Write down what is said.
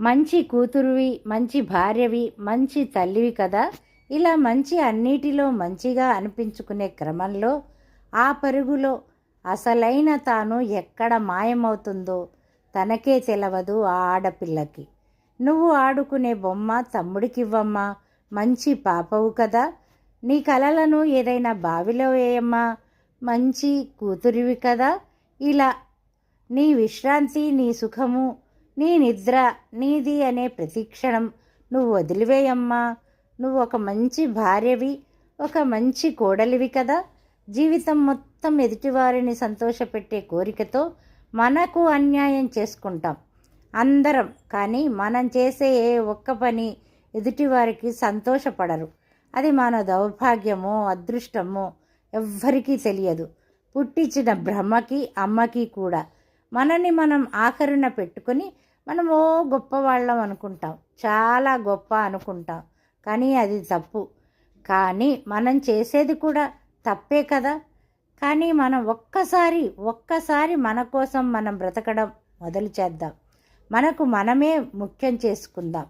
మంచి కూతురువి మంచి భార్యవి మంచి తల్లివి కదా. ఇలా మంచి అన్నిటిలో మంచిగా అనిపించుకునే క్రమంలో ఆ పరుగులో అసలైన తాను ఎక్కడ మాయమవుతుందో తనకే తెలవదు ఆ ఆడపిల్లకి. నువ్వు ఆడుకునే బొమ్మ తమ్ముడికివ్వమ్మా మంచి పాపవు కదా. నీ కలలను ఏదైనా బావిలో వేయమ్మా మంచి కూతురివి కదా. ఇలా నీ విశ్రాంతి నీ సుఖము నీ నిద్ర నీది అనే ప్రతిక్షణం నువ్వు వదిలివేయమ్మా. నువ్వు ఒక మంచి భార్యవి ఒక మంచి కోడలివి కదా. జీవితం మొత్తం ఎదుటివారిని సంతోషపెట్టే కోరికతో మనకు అన్యాయం చేసుకుంటాం. అందరం కానీ మనం చేసే ఏ ఒక్క పని ఎదుటివారికి సంతోషపడరు. అది మన దౌర్భాగ్యమో అదృష్టమో ఎవ్వరికీ తెలియదు. పుట్టించిన బ్రహ్మకి అమ్మకి కూడా మనని మనం ఆఖరిన పెట్టుకొని మనము గొప్పవాళ్ళం అనుకుంటాం. చాలా గొప్ప అనుకుంటాం. కానీ అది తప్పు కానీ మనం చేసేది కూడా తప్పే కదా. కానీ మనం ఒక్కసారి ఒక్కసారి మన కోసం మనం బ్రతకడం మొదలు చేద్దాం. మనకు మనమే ముఖ్యం చేసుకుందాం.